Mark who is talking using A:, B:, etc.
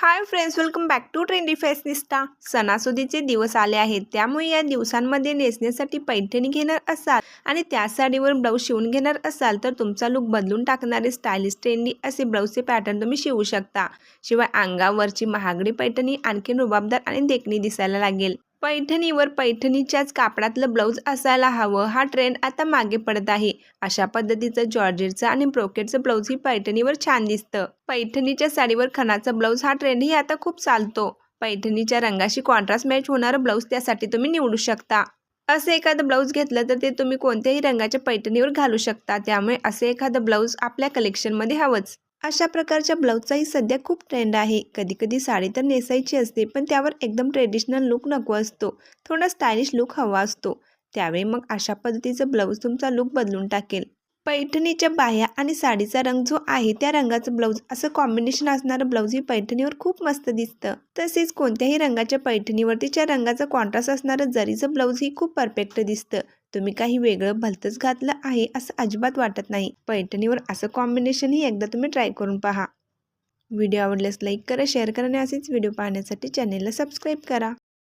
A: Hi friends welcome back to Trendy Fashionista सणासुदीचे दिवस आले आहेत त्यामुळे या दिवसांमध्ये नेसण्यासाठी पैठणी घेणार असाल आणि त्या साडीवर ब्लाऊज शिवून घेणार असाल तर तुमचा लुक बदलून टाकणारे स्टायलिश ट्रेंडी असे ब्लाऊजचे पॅटर्न तुम्ही शिवू शकता. शिवाय अंगावरची महागडी पैठणी आणखी रुबाबदार आणि देखणी दिसायला लागेल. पैठणीवर पैठणीच्याच कापडातलं ब्लाऊज असायला हवं. हा ट्रेंड आता मागे पडत आहे. अशा पद्धतीचं जॉर्जेटचं आणि ब्रोकेटचं ब्लाऊज ही पैठणीवर छान दिसतं. पैठणीच्या साडीवर खणाचा ब्लाऊज हा ट्रेंडही आता खूप चालतो. पैठणीच्या रंगाशी कॉन्ट्रास्ट मॅच होणारं ब्लाऊज त्यासाठी तुम्ही निवडू शकता. असं एखादं ब्लाऊज घेतलं तर ते तुम्ही कोणत्याही रंगाच्या पैठणीवर घालू शकता. त्यामुळे असे एखादं ब्लाऊज आपल्या कलेक्शनमध्ये हवंच. अशा प्रकारच्या ब्लाऊजचाही सध्या खूप ट्रेंड आहे. कधी कधी साडी तर नेसायची असते पण त्यावर एकदम ट्रेडिशनल लुक नको असतो. थोडा स्टायलिश लुक हवा असतो. त्यावेळी मग अशा पद्धतीचं ब्लाऊज तुमचा लुक बदलून टाकेल. पैठणीच्या बाह्या आणि साडीचा रंग जो आहे त्या रंगाचं ब्लाऊज असं कॉम्बिनेशन असणारं ब्लाऊज ही पैठणीवर खूप मस्त दिसतं. तसेच कोणत्याही रंगाच्या पैठणीवरती त्या रंगाचा कॉन्ट्रास्ट असणारं जरीचं ब्लाऊज ही खूप परफेक्ट दिसतं. तुम्ही काही वेगळं भलतंच घातलं आहे असं अजिबात वाटत नाही. पैठणीवर असं कॉम्बिनेशनही एकदा तुम्ही ट्राय करून पहा. व्हिडिओ आवडल्यास लाईक करा शेअर करा आणि असेच व्हिडिओ पाहण्यासाठी चॅनेलला सबस्क्राईब करा.